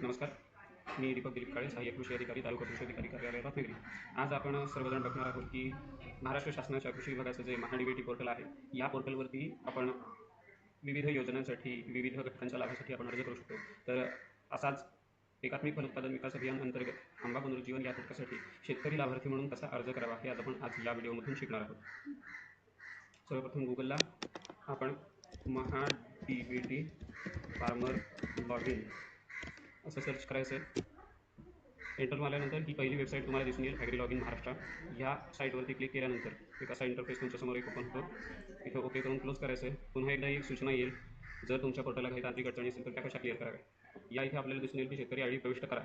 नमस्कार. मी दीपक दिलीप काळे सहाय्यक कृषी अधिकारी तालुका कृषी अधिकारी कार्यालय रत्नागिरी आज आपण सर्वजण बघणार आहोत की महाराष्ट्र शासनाच्या कृषी विभागाचं जे महाडिबेटी पोर्टल आहे या पोर्टलवरती आपण विविध योजनांसाठी विविध घटकांच्या लाभासाठी आपण अर्ज करू शकतो. तर असाच एकात्मिक फलोत्पादन विकास अभियान अंतर्गत आंबा पुनरुज्जीवन या घटकासाठी शेतकरी लाभार्थी म्हणून कसा अर्ज करावा हे आज आपण आज या व्हिडिओमधून शिकणार आहोत. सर्वप्रथम गुगलला आपण Maha D B T farmer log in असं सर्च करायचं आहे. एंटर मारल्यानंतर ही पहिली वेबसाईट तुम्हाला दिसून येईल ॲग्री लॉग इन महाराष्ट्र ह्या साईटवरती क्लिक केल्यानंतर एक असा इंटरफेस तुमच्यासमोर एक ओपन होतो. इथं ओके करून क्लोज करायचं आहे. पुन्हा एकदा एक सूचना येईल. जर तुमच्या पोर्टलला काही तांत्रिक अडचणी असेल तर त्या कशा क्लिअर कराव्या? या इथे आपल्याला दिसून येईल की शेतकरी आय प्रविष्ट करा.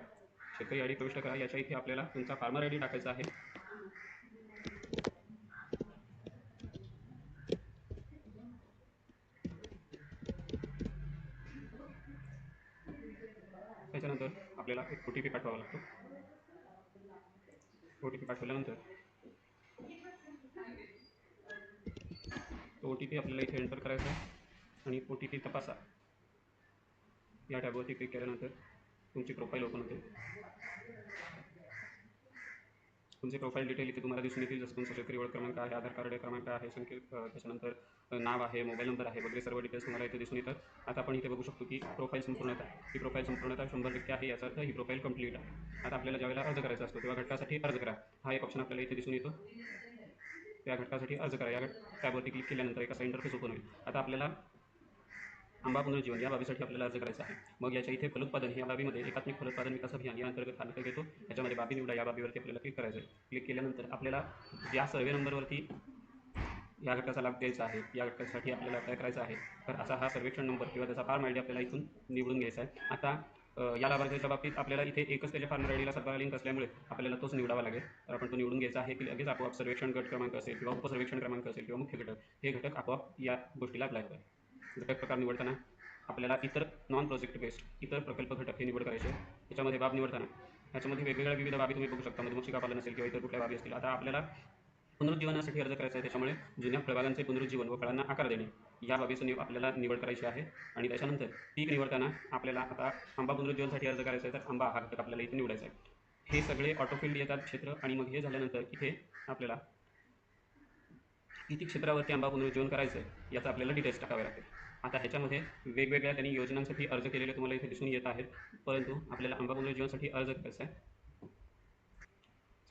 शेतकरी आय प्रविष्ट करा. याच्या इथे आपल्याला तुमचा फार्मर आय डी टाकायचा आहे. त्याच्यानंतर आपल्याला एक ओ टी पी पाठवावा लागतो. ओ टी पी पाठवल्यानंतर तो ओ टी पी आपल्याला इथे एंटर करायचा आहे आणि ओ टी पी तपासा. या टॅबवरती क्लिक केल्यानंतर तुमची प्रोफाईल ओपन होते. तुमचे प्रोफाईल डिटेल इथे तुम्हाला दिसून येतील. जसं तुमचा शेतकरी ओळख क्रमांक आहे आधार कार्ड क्रमांक आहे संख्ये त्याच्यानंतर नाव आहे मोबाईल नंबर आहे वगैरे सर्व डिटेल्स तुम्हाला इथे दिसून येतात. आता आपण इथे बघू शकतो की प्रोफाईल संपूर्णता ही प्रोफाईल संपूर्णता शंभर टक्के आहे याचा अर्थ ही प्रोफाईल कंप्लीट आहे. आता आपल्याला ज्यावेळेला अर्ज करायचा असतो तेव्हा घटकासाठी अर्ज करा. हा एक ऑप्शन आपल्याला इथे दिसून येतो. त्या घटकासाठी अर्ज करा. या घट टॅबवरती क्लिक केल्यानंतर एक असा इंटरफेस ओपन होईल. आता आपल्याला आंबा पुनर्जीवन या बाबीसाठी आपल्याला अर्ज करायचा आहे. मग याच्या इथे फलोत्पादन या बाबीमध्ये एकात्मिक फलोत्पादन विकास अभियान या अंतर्गत हा घेतो. याच्यामध्ये बाबी निवडा या बाबीवरती आपल्याला क्लिक करायचं आहे. क्लिक केल्यानंतर आपल्याला या सर्वे नंबरवरती या घटकाचा लाभ द्यायचा आहे. या घटकासाठी आपल्याला अप्लाय करायचा आहे. तर असा हा सर्वेक्षण नंबर किंवा त्याचा फार्म आय डी आपल्याला इथून निवडून घ्यायचा आहे. आता या लाभार्थ्याच्या बाबतीत आपल्याला इथे एकच त्याच्या फार्मर आय डीला सरकार लिंक असल्यामुळे आपल्याला तोच निवडावा लागेल. तर आपण तो निवडून घ्यायचा आहे. की लगेच आपोआप सर्वेक्षण गट क्रमांक असेल किंवा उपसर्वेक्षण क्रमांक असेल किंवा मुख्य घटक हे घटक आपोआप या गोष्टीला अप्लाय करेल घटक प्रकार निवडताना आपल्याला इतर नॉन प्रोजेक्ट बेस्ड इतर प्रकल्प घटक हे निवड करायचे. याच्यामध्ये त्याच्यामध्ये बाब निवडताना. ह्याच्यामध्ये वेगवेगळ्या विविध बाबी तुम्ही बघू शकता. मधुमक्षिका पालन असेल किंवा इतर कुठल्या बाबी असतील आता आपल्याला पुनरुज्जीवनासाठी अर्ज करायचा आहे. त्याच्यामुळे जुन्या फळबागांचे पुनरुज्जीवन व फळांना आकार देणे या बाबीचं निव आपल्याला निवड करायची आहे. आणि त्याच्यानंतर पीक निवडताना आपल्याला आता आंबा पुनरुज्जीवनासाठी अर्ज करायचा आहे तर आंबा हा घटक आपल्याला इथे निवडायचा आहे. हे सगळे ऑटोफिल्ड येतात क्षेत्र आणि मग हे झाल्यानंतर इथे आपल्याला किती क्षेत्रावरती आंबा पुनरुज्जीवन करायचं आहे याचा आपल्याला डिटेल्स टाकावे लागते आता ह्याच्यामध्ये वेगवेगळ्या त्यांनी योजनांसाठी अर्ज केलेले तुम्हाला इथे दिसून येत आहेत परंतु आपल्याला आंबा पुनरुज्जीवनसाठी अर्ज करायचा आहे.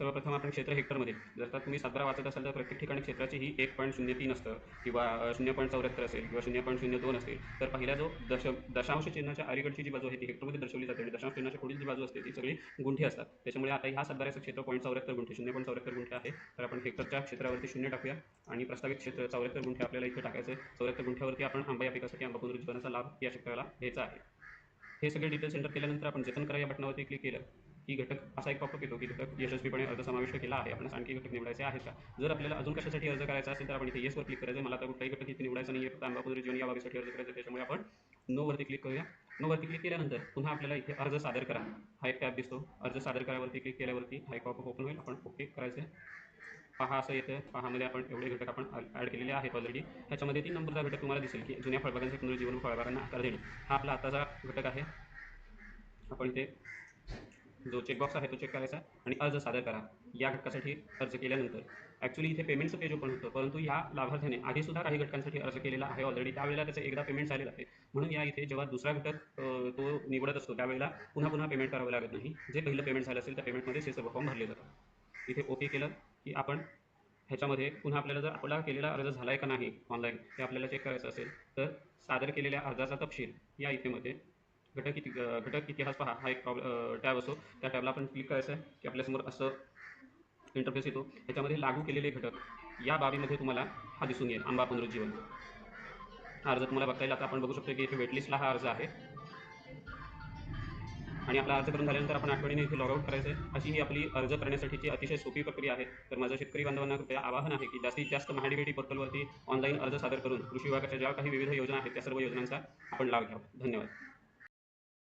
सर्वप्रथम आपण क्षेत्र हेक्टरमध्ये जर का तुम्ही सातबारा वाचत असाल तर प्रत्येक ठिकाणी क्षेत्राची ही एक पॉईंट शून्य तीन असतं किंवा शून्य पॉईंट चौऱ्याहत्तर असेल किंवा शून्य पॉईंट शून्य दोन असेल तर पहिला जो दश दशांश चिन्हाच्या अलीकडची जी बाजू आहे ती हेक्टरमध्ये दर्शवली जाते. आणि दशांश चिन्हाच्या पुढील जी बाजू असते ती सगळी गुंठे असतात. त्याच्यामुळे आता ह्या सातबाऱ्याचं क्षेत्र पॉईंट चौऱ्याहत्तर गुंठे शून्य पॉईंट चौऱ्याहत्तर गुंठे आहे. तर आपण हेक्टरच्या क्षेत्रावरती शून्य टाकूया. आणि प्रस्तावित क्षेत्र चौऱ्याहत्तर गुंठे आपल्याला इथे टाकायचं आहे चौऱ्याहत्तर गुंठ्यावरती आपण आंबा या पिकासाठी आंबा पुनरुज्जीवनाचा लाभ या शेतकऱ्याला घ्यायचा आहे. हे सगळे डिटेल्स एंटर केल्यानंतर आपण जतन करा या बटनावरती क्लिक केलं की घटक असा एक पॉपअप येतो की घटक यशस्वीपणे अर्ज समाविष्ट केला आहे. आपण आणखी घटक निवडायचे आहेत का? जर आपल्याला अजून कशासाठी अर्ज करायचा असेल तर आपण इथे येसवर क्लिक करायचं आहे. मला तर कुठलाही घटक इथे निवडायचं नाही आहे फक्त जीवन या बाबीसाठी अर्ज करायचा त्याच्यामुळे आपण नो वरती क्लिक करूया. नो वरती क्लिक केल्यानंतर पुन्हा आपल्याला इथे अर्ज सादर करा. हा एक टॅब दिसतो. अर्ज सादर करावरती क्लिक केल्यावरती हा एक पॉपअप ओपन होईल. आपण ओके करायचं पहा असं येतं. पहामध्ये आपण एवढे घटक आपण ॲड केलेले आहेत ऑलरेडी ह्याच्यामध्ये तीन नंबरचा घटक तुम्हाला दिसेल की जुन्या फळबागांचे पुनर्जीवन फळबागांना आकार देणे. हा आपला आताचा घटक आहे. आपण इथे जो चेकबॉक्स आहे तो चेक करायचा आणि अर्ज सादर करा. या घटकासाठी अर्ज केल्यानंतर. ॲक्च्युली इथे पेमेंटचं पेज ओपन होतं परंतु या लाभार्थ्याने आधीसुद्धा काही घटकांसाठी अर्ज केलेला आहे ऑलरेडी त्यावेळेला त्याचं एकदा पेमेंट झालेलं आहे. म्हणून या इथे जेव्हा दुसरा घटक तो निवडत असतो त्यावेळेला पुन्हा पुन्हा पेमेंट करावं लागत नाही. जे पहिलं पेमेंट झालं असेल त्या पेमेंटमध्ये हे सर्व फॉर्म भरले जातात. इथे ओके केलं की आपण ह्याच्यामध्ये पुन्हा आपल्याला जर आपला केलेला अर्ज झाला आहे का नाही ऑनलाईन हे आपल्याला चेक करायचं असेल तर सादर केलेल्या अर्जाचा तपशील या इथेमध्ये घटक इति घटक इतिहास पहा हा एक प्रॉब्लेम टॅब असतो. त्या टॅबला आपण क्लिक करायचं आहे की आपल्यासमोर असं इंटरफेस येतो. याच्यामध्ये लागू केलेले घटक या बाबीमध्ये तुम्हाला हा दिसून येईल आंबा पुनरुज्जीवन हा अर्ज तुम्हाला बघता येईल. आता आपण बघू शकतो की इथे वेटलिस्टला हा अर्ज आहे. आणि आपला अर्ज करून झाल्यानंतर आपण आठवणीने इथे लॉगआउट करायचं आहे अशी ही आपली अर्ज करण्यासाठीची अतिशय सोपी प्रक्रिया आहे. तर माझं शेतकरी बांधवांना कृपया आवाहन आहे की जास्तीत जास्त महाडीबीटी पोर्टलवरती ऑनलाईन अर्ज सादर करून कृषी विभागाच्या ज्या काही विविध योजना आहेत त्या सर्व योजनांचा आपण लाभ घ्यावा. धन्यवाद.